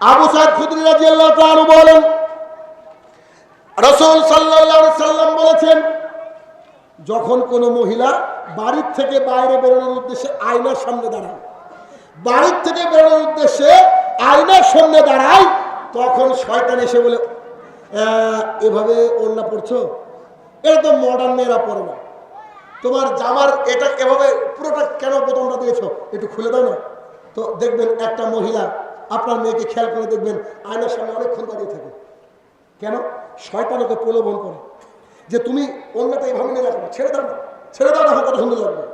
আবু সাইদ খুদরি রাদিয়াল্লাহু তাআলা বলেন রসুল সাল্লাল্লাহু সাল্লাম বলেছেন যখন কোনো মহিলা বাড়ির থেকে বাইরে বেরোনোর উদ্দেশ্যে আয়নার সামনে দাঁড়ায় বাড়ির থেকে বেরোনোর উদ্দেশ্যে আয়নার সামনে দাঁড়ায় তখন শয়তান এসে বলে "আহ, এভাবে ওড়না পড়ছো এটা তো মডার্ন মেয়েরা পরে না। তোমার জামার এটা এভাবে পুরোটা কেন বোতামটা দিয়েছ? একটু খুলে দাও না। তো দেখবেন একটা মহিলা আপনার মেয়েকে খেয়াল করে দেখবেন আয়নার সামনে অনেকক্ষণ দাঁড়িয়ে থাকে। কেন? শয়তানকে প্রলোভন করে। যে তুমি অন্যটা এইভাবে নিয়ে রাখো না, ছেড়ে দাও না ছেড়ে দাও দেখো কত সুন্দর লাগবে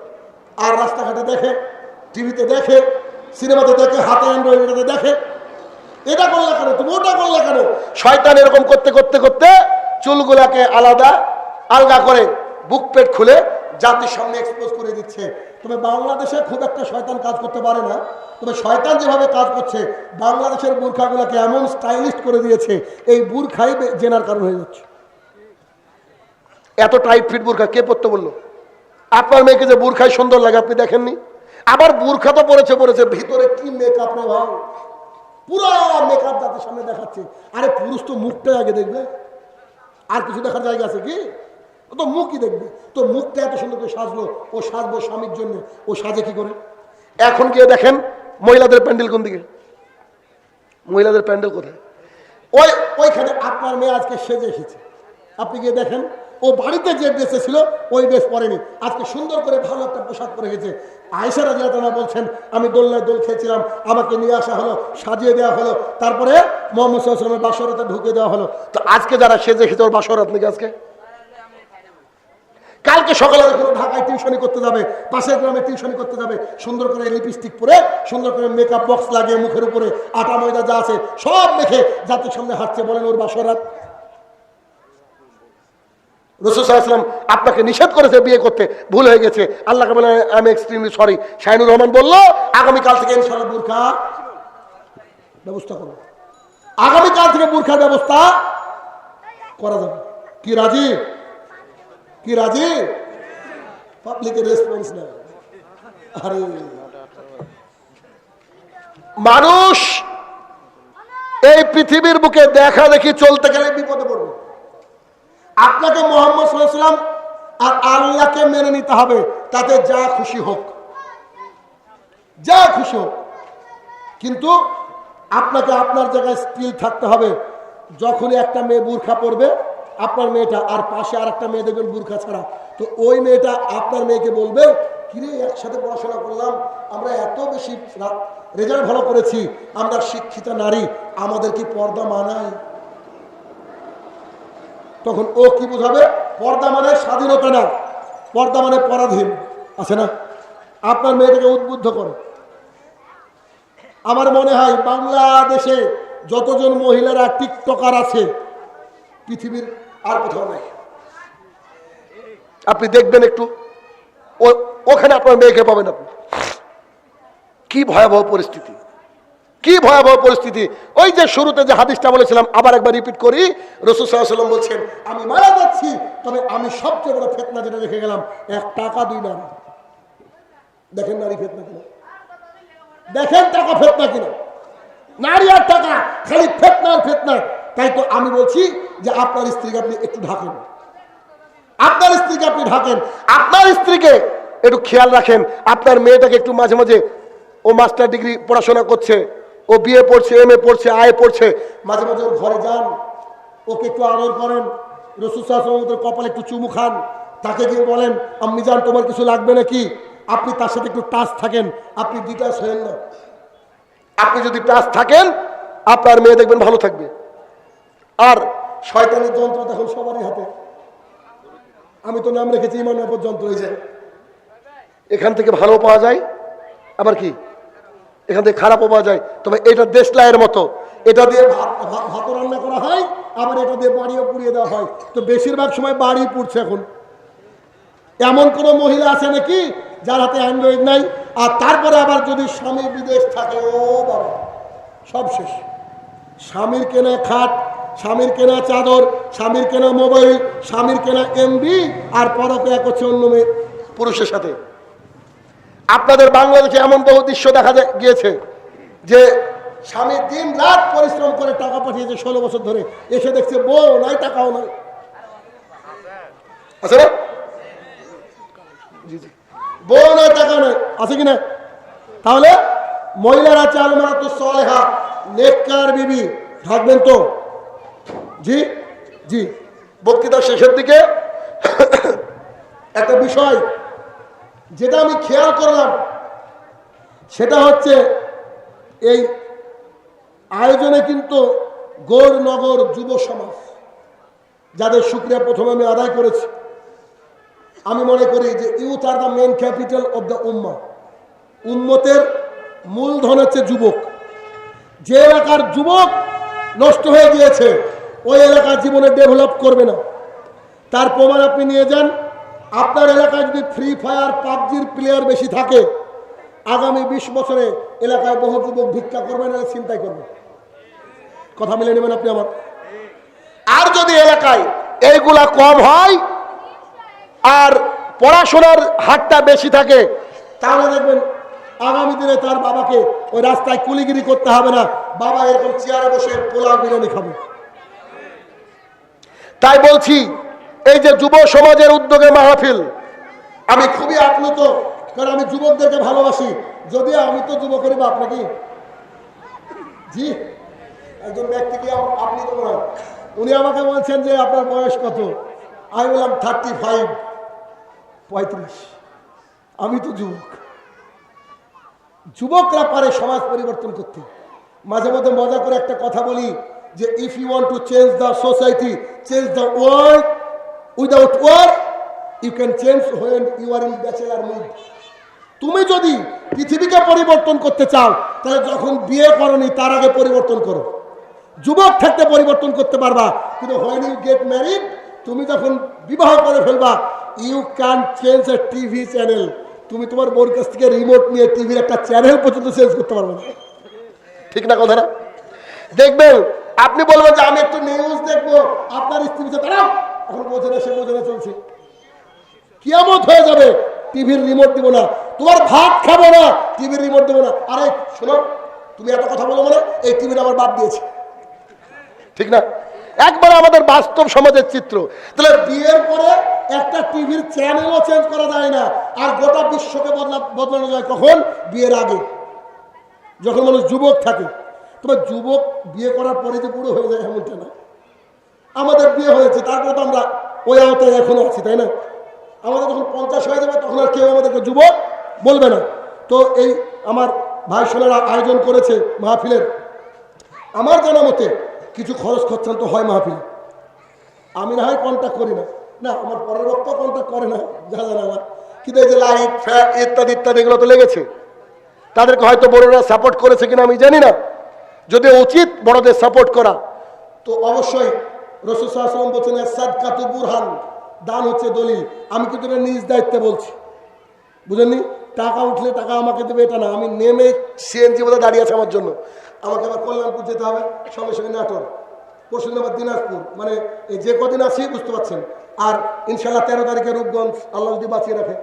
আর রাস্তাঘাটে দেখে টিভিতে দেখে সিনেমাতে দেখে হাতে অ্যান্ড্রয়েডে দেখে এটা করলে কেন? তুমি ওটা করলে কেন? শয়তান এরকম করতে করতে করতে চুলগুলাকে আলাদা আলগা করে বুক পেট খুলে জাতির সামনে এক্সপোজ করে দিচ্ছে। তবে বাংলাদেশে খুব একটা শয়তান কাজ করতে পারে না। তবে শয়তান যেভাবে কাজ করছে, বাংলাদেশের বুর্খাগুলোকে এমন স্টাইলিস্ট করে দিয়েছে, এই বুর্খাই জেনার কারণ হয়ে যাচ্ছে। এত টাইট ফিট বুর্খা, কে পড়তে বলল? আপনার মেয়েকে যে বুর্খায় সুন্দর লাগে, আপনি দেখেননি? আবার বুর্খা তো পড়েছে পড়েছে ভিতরে কি মেকআপ রে ভাই? পুরো মেকআপ জাতির সামনে দেখাচ্ছে। আরে পুরুষ তো মুখটাই আগে দেখবে। আর কিছু দেখার জায়গা আছে কি? ও তো মুখই দেখবে? তো মুখটা এত সুন্দর করে সাজলো, ও সাজবো স্বামীর জন্য, ও সাজে কি করে? এখন গিয়ে দেখেন মহিলাদের প্যান্ডেল কোন দিকে? মহিলাদের প্যান্ডেল কোথায়? ওই, ওইখানে আপনার মেয়ে আজকে সেজে এসেছে। আপনি গিয়ে দেখেন, ও বাড়িতে যে ড্রেসে ছিল, ওই ড্রেস পরেনি। আজকে সুন্দর করে ভালো একটা পোশাক পরে গেছে। আয়সা রাজিয়াতনা বলছেন, আমি দোলনায় দোল খেয়েছিলাম, আমাকে নিয়ে আসা হলো, সাজিয়ে দেওয়া হলো। তারপরে মোহাম্মদ সাল্লামের বাসরতে ঢুকে দেওয়া হলো। তো আজকে যারা সেজে এসেছে ওর বাসরত নাকি আজকে? কালকে সকালে ঢাকায় টিউশনি করতে যাবে, পাশের গ্রামে টিউশনি করতে যাবে, সুন্দর করে লিপস্টিক পরে, সুন্দর করে মেকআপ বক্স লাগিয়ে মুখের উপরে আটা, ময়দা যা আছে সব মেখে জাতির সামনে হাঁটছে, বলেন ওর বাসরাত রসুলাম আপনাকে নিষেধ করেছে বিয়ে করতে, ভুল হয়ে গেছে। আল্লাহকে বলে আমি এক্সট্রিমলি সরি শাহিনুর রহমান বলল, আগামীকাল থেকে ইনশাল্লাহ বুরখা ব্যবস্থা করব। আগামীকাল থেকে বুরখার ব্যবস্থা করা যাবে। কি, রাজি? কি রাজি? পাবলিকের রেসপন্স নেই আরে। মানুষ এই পৃথিবীর বুকে দেখা দেখি চলতে গেলে বিপদে পড়বে। আপনাকে মোহাম্মদ আর আল্লাহকে মেনে নিতে হবে, তাতে যা খুশি হোক। যা খুশি হোক। কিন্তু আপনাকে আপনার জায়গায় স্কিল থাকতে হবে। যখনই একটা মেয়ে বুর্খা পরবে আপনার মেয়েটা আর পাশে আর একটা মেয়ে দেখবেন বুর্খা ছাড়া। তো ওই মেয়েটা আপনার মেয়েকে বলবে, কিরে, একসাথে পড়াশোনা করলাম, আমরা এত বেশি রেজাল্ট ভালো করেছি, আমরা শিক্ষিত নারী, আমাদের কি পর্দা মানায় তখন ও কি বোঝাবে? পর্দা মানে স্বাধীনতা না, পর্দা মানে পরাধীন, আছে না? আপনার মেয়েটাকে উদ্বুদ্ধ করে। আমার মনে হয় বাংলাদেশে যতজন মহিলারা টিকটকার আছে, পৃথিবীর আর কোথাও নাই। আপনি দেখবেন একটু ওখানে আপনার মেয়েকে পাবেন আপনি। কি ভয়াবহ পরিস্থিতি। কি ভয়াবহ পরিস্থিতি। ওই যে শুরুতে যে হাদিসটা বলেছিলাম, আবার একবার রিপিট করি, রসুল সাল্লাম বলছেন, আমি মারা যাচ্ছি, তবে আমি সবচেয়ে বড় ফেতনা যেটা রেখে গেলাম, এক টাকা দুই নারী দেখেন নারী ফেতনা কিনা। দেখেন টাকা ফেতনা কিনা। নারী আর টাকা, খালি ফেতনা আর ফেতনা। তাই তো আমি বলছি যে আপনার স্ত্রীকে আপনি একটু ঢাকেন। আপনার স্ত্রীকে আপনি ঢাকেন। আপনার স্ত্রীকে একটু খেয়াল রাখেন। আপনার মেয়েটাকে একটু মাঝে মাঝে ও মাস্টার ডিগ্রি পড়াশোনা করছে, ও বিয়ে পড়ছে, এম এ পড়ছে আয় পড়ছে। মাঝে মাঝে ওর ঘরে যান, ওকে একটু আদর করেন, রসুল কপালে একটু চুমু খান, তাকে গিয়ে বলেন, আম্মি যান তোমার কিছু লাগবে নাকি? আপনি তার সাথে একটু টাচ থাকেন, আপনি ডিটাচ হয়েন না। আপনি যদি টাচ থাকেন, আপনার মেয়ে দেখবেন ভালো থাকবে। আর শয়তানের যন্ত্র দেখুন সবারই হাতে। আমি তো নাম রেখেছি ইমান অপর যন্ত্র এই যে। এখান থেকে ভালো পাওয়া যায়, আবার কি? এখান থেকে খারাপও পাওয়া যায়। তবে এটা দেশলাইয়ের মতো। এটা দিয়ে ভাত রান্না করা হয়, আবার এটা দিয়ে বাড়িও পুড়িয়ে দেওয়া হয়। তো বেশিরভাগ সময় বাড়ি পুড়ছে এখন। এমন কোনো মহিলা আছে নাকি যার হাতে অ্যান্ড্রয়েড নাই, আর তারপরে আবার যদি স্বামী বিদেশ থাকে, ও বাবা, সব শেষ। স্বামীর কেনা খাট স্বামীর কেনা চাদর, স্বামীর কেনা মোবাইল, স্বামীর কেনা এমবি আর পরকে এক হচ্ছে অন্য মেয়ে পুরুষের সাথে। আপনাদের বাংলাদেশে এমন বহু দৃশ্য দেখা গিয়েছে যে স্বামী দিন রাত পরিশ্রম করে টাকা পাঠিয়েছে ষোলো বছর ধরে। এসে দেখছে বউ নাই, টাকাও নাই। আছে না? বউ নাই, টাকা নাই। আছে কি না? তাহলে মহিলারা চাল মারাতো সলেহা, নেককার বিবি থাকবেন তো। জি জি। বক্তৃতার শেষের দিকে একটা বিষয় যেটা আমি খেয়াল করলাম, সেটা হচ্ছে এই আয়োজনে কিন্তু গৌরনগর যুব সমাজ, যাদের শুক্রিয়া প্রথমে আমি আদায় করেছি, আমি মনে করি যে youth are the main capital of the উম্মা। উন্মতের মূলধন হচ্ছে যুবক। যে এলাকার যুবক নষ্ট হয়ে গিয়েছে ওই এলাকার জীবনে ডেভেলপ করবে না। তার প্রমাণ আপনি নিয়ে যান। আপনার এলাকায় যদি ফ্রি ফায়ার পাবজির প্লেয়ার বেশি থাকে, আগামী বিশ বছরে এলাকায় বহু যুবক ভিক্ষা করবেন আর চিন্তাই করবেন কথা মিলে নেবেন আপনি আমার। আর যদি এলাকায় এইগুলা কম হয়, আর পড়াশোনার হারটা বেশি থাকে, তাহলে দেখবেন আগামী দিনে তার বাবাকে ওই রাস্তায় কুলিগিরি করতে হবে না। বাবা এরকম চেয়ারে বসে পোলাও বিরিয়ানি খাবে। তাই বলছি, এই যে যুব সমাজের উদ্যোগে মাহফিল, আমি খুবই আপ্লুত, কারণ আমি যুবকদেরকে ভালোবাসি। যদিও আমি তো যুবকেরই বাপ নাকি? জি, একজন ব্যক্তিকে আপনি তো মনে উনি আমাকে বলছেন যে আপনার বয়স কত? আমি বললাম থার্টি ফাইভ পঁয়ত্রিশ। আমি তো যুবক। যুবকরা পারে সমাজ পরিবর্তন করতে। মাঝে মধ্যে মজা করে একটা কথা বলি যে if you want to change the society change the world without war you can change when you are in bachelor mood তুমি যদি পৃথিবীকে পরিবর্তন করতে চাও, তাহলে যখন বিয়ে করনি, তার আগে পরিবর্তন করো। যুবক থাকতে পরিবর্তন করতে পারবা, কিন্তু হোয়েন ইউ গেট ম্যারিড তুমি যখন বিবাহ করে ফেলবা you can change a TV channel তুমি তোমার বোর কাছ থেকে রিমোট নিয়ে টিভির একটা চ্যানেল পর্যন্ত চেঞ্জ করতে পারবে না। ঠিক না কথাটা? দেখবেন আপনি বলবেন যে আমি একটু নিউজ দেখব আপনার স্ত্রী বলছে, দাঁড়াও এখন বোঝে না সে বোঝে না চলছে। কিয়ামত হয়ে যাবে টিভির রিমোট দিব না। তোমার ভাত খাব না টিভির রিমোট দেবো না। আরে শোনো তুমি এত কথা বলো মানে এই টিভিটা আমার বাদ দিয়েছে। ঠিক না? একবার আমাদের বাস্তব সমাজের চিত্র। তাহলে বিয়ের পরে একটা টিভির চ্যানেলও চেঞ্জ করা যায় না। আর গোটা বিশ্বকে বদলা বদলানো যায় কখন? বিয়ের আগে। যখন মানুষ যুবক থাকে। তবে যুবক বিয়ে করার পরে যে বুড়ো হয়ে যায় এমনটা না। আমাদের বিয়ে হয়েছে, তারপরে তো আমরা ওই আওতায় এখনও আছি, তাই না? আমাদের যখন পঞ্চাশ হয়ে যাবে, তখন আর কেউ আমাদেরকে যুবক বলবে না। তো এই আমার ভাই সোনারা আয়োজন করেছে মাহফিলের। আমার জানা মতে কিছু খরচ খরচান তো হয় মাহফিল। আমি না হয় কন্ট্যাক্ট করি না। না, আমার পরের বক্তা কন্ট্যাক্ট করে না, যা জানা আমার। কিন্তু এই যে লাইট ফ্যান ইত্যাদি ইত্যাদি এগুলো তো লেগেছে। তাদেরকে হয়তো বড়রা সাপোর্ট করেছে কিনা আমি জানি না। যদি উচিত বড়দের সাপোর্ট করা। তো অবশ্যই রসুল বলছেন বুরহান দান হচ্ছে দলিল। আমি কিন্তু এটা নিজ দায়িত্বে বলছি। বুঝেননি? টাকা উঠলে টাকা আমাকে দেবে, এটা না। আমি নেমে সিএনজি বোধহয় দাঁড়িয়ে আছে আমার জন্য। আমাকে আবার কল্যাণপুর যেতে হবে, সঙ্গে সঙ্গে নাটোর। পরশু আবার দিনাজপুর। মানে যে কদিন আছি, বুঝতে পারছেন? আর ইনশাল্লাহ তেরো তারিখে রূপগঞ্জ আল্লাহ যদি বাঁচিয়ে রাখে।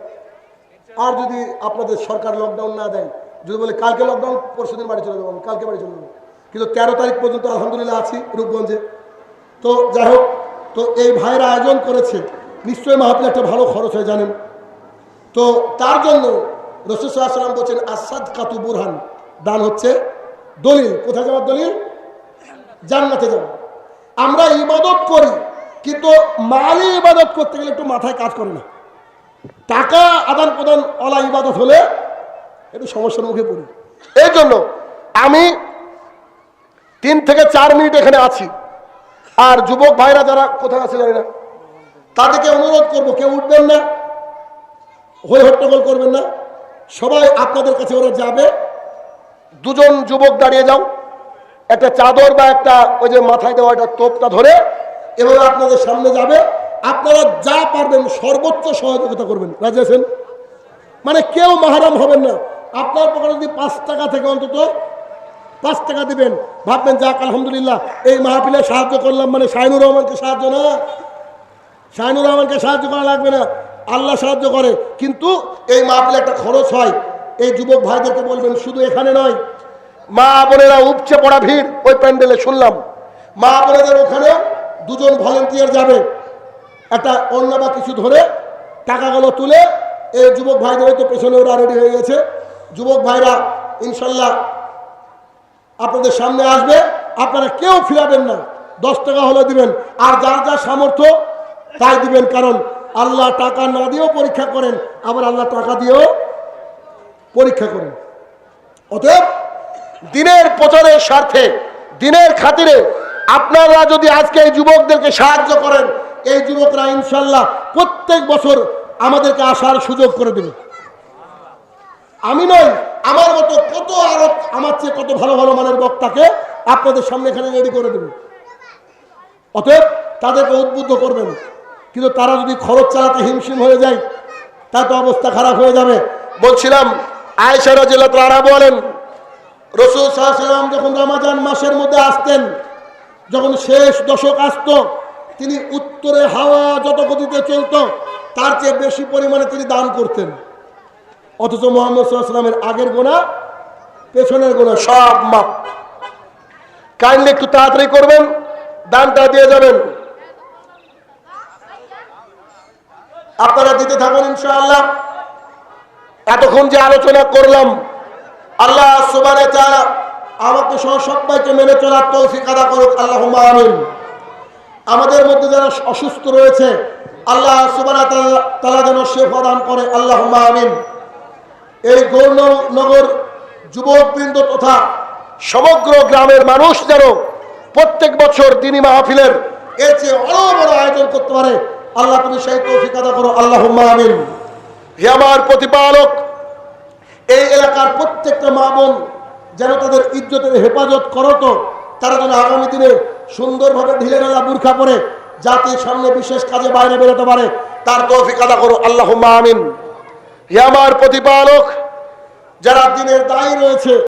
আর যদি আপনাদের সরকার লকডাউন না দেয়, যদি বলে কালকে লকডাউন পরশু দিন বাড়ি চলে যাব কালকে বাড়ি চলে যাব। কিন্তু তেরো তারিখ পর্যন্ত আলহামদুলিল্লাহ আছি রূপগঞ্জে। তো যাই হোক, তো এই ভাইয়ের আয়োজন করেছে, নিশ্চয়ই মাহফিল একটা ভালো খরচ হয় জানেন। তো তার জন্য রসুসাল্লাম বলছেন আসাদ কাতু বুরহান। দান হচ্ছে দলিল। কোথায় যাওয়ার দলিল? জান্নাতে যাওয়া। আমরা ইবাদত করি, কিন্তু মালি ইবাদত করতে গেলে একটু মাথায় কাজ করে না। টাকা আদান প্রদান অলা ইবাদত হলে একটু সমস্যার মুখে পড়ি। এই জন্য আমি তিন থেকে চার মিনিট এখানে আছি। আর যুবক ভাইরা যারা কোথায় আছে জানি না, তাদেরকে অনুরোধ করব, কেউ উঠবেন না, হই হট্টগোল করবেন না। সবাই আপনাদের কাছে ওরা যাবে। দুজন যুবক দাঁড়িয়ে যাও। একটা চাদর বা একটা ওই যে মাথায় দেওয়া একটা তোপটা ধরে এভাবে আপনাদের সামনে যাবে। আপনারা যা পারবেন, সর্বোচ্চ সহযোগিতা করবেন। রাজি আছেন? মানে কেউ মাহারাম হবেন না। আপনার পকেটে যদি পাঁচ টাকা থেকে অন্তত পাঁচ টাকা দিবেন। ভাববেন, যাক, আলহামদুলিল্লাহ, এই মাহফিলে সাহায্য করলাম মানে শাহিনুর রহমানকে সাহায্য না। শাহিনুর রহমানকে সাহায্য করা লাগবে না। আল্লাহ সাহায্য করে। কিন্তু এই মাহফিলে একটা খরচ হয়। এই যুবক ভাইদেরকে বলবেন, শুধু এখানে নয়, মা বোনেরা উপচে পড়া ভিড়, ওই প্যান্ডেলে শুনলাম। মা বোনেদের ওখানে দুজন ভলেন্টিয়ার যাবে। একটা অন্য বা কিছু ধরে টাকাগুলো তুলে এই যুবক ভাইদের তো পেছনে ওরা রেডি হয়ে গেছে। যুবক ভাইরা, ইনশাল্লাহ আপনাদের সামনে আসবে, আপনারা কেউ ফিরাবেন না। দশ টাকা হলে দিবেন। আর যার যা সামর্থ্য, তাই দিবেন। কারণ আল্লাহ টাকা না দিয়েও পরীক্ষা করেন, আবার আল্লাহ টাকা দিয়েও পরীক্ষা করেন। অতএব, দিনের প্রচারের স্বার্থে, দিনের খাতিরে আপনারা যদি আজকে এই যুবকদেরকে সাহায্য করেন, এই যুবকরা ইনশাল্লাহ প্রত্যেক বছর আমাদেরকে আসার সুযোগ করে দেবে। আমি নই, আমার মতো কত আরও আমার চেয়ে কত ভালো ভালো মানের বক্তাকে আপনাদের সামনে এখানে রেডি করে দেবে। অতএব তাদেরকে উদ্বুদ্ধ করবেন। কিন্তু তারা যদি খরচ চালাতে হিমশিম হয়ে যায় তা তো অবস্থা খারাপ হয়ে যাবে। বলছিলাম আয়সা রাজিল্লা তারা বলেন, রসুল সাল্লাম যখন রমাজান মাসের মধ্যে আসতেন, যখন শেষ দশক আসত, তিনি উত্তরে হাওয়া যত গতিতে চলত, তার চেয়ে বেশি পরিমাণে তিনি দান করতেন। অথচ মোহাম্মদ আগের গোনা পেছনের গোনা সব মাপ কাইন্ডলি একটু তাড়াতাড়ি করবেন, দানটা দিয়ে যাবেন। আপনারা দিতে থাকুন ইনশাআল্লাহ। এতক্ষণ যে আলোচনা করলাম, আল্লাহ সুবানে তাআলা আমাকে সহ সবাইকে মেনে চলার তৌফিক আদা করুক আল্লাহ আমিন। আমাদের মধ্যে যারা অসুস্থ রয়েছে, আল্লাহ সুবানা তারা যেন শেফা প্রদান করে আল্লাহ আমিন। এই গৌরনগর যুবকবৃন্দ তথা সমগ্র গ্রামের মানুষ যেন প্রত্যেক বছর দিনী মাহফিলের এর চেয়ে অনেক বড় আয়োজন করতে পারে। আল্লাহ তুমি সেই তৌফিক আদা করো। আল্লাহ আমিন। হে আমার প্রতিপালক, এই এলাকার প্রত্যেকটা মা বোন যেন তাদের ইজ্জতের হেফাজত করো তো, তারা যেন আগামী দিনে সুন্দরভাবে ঢিলে ঢালা বুর্খা পরে জাতির সামনে বিশেষ কাজে বাইরে বেরোতে পারে। তার তৌফিক আদা করো। আল্লাহ আমিন। হে আমার প্রতিপালক যারা দিনের দায়ী রয়েছে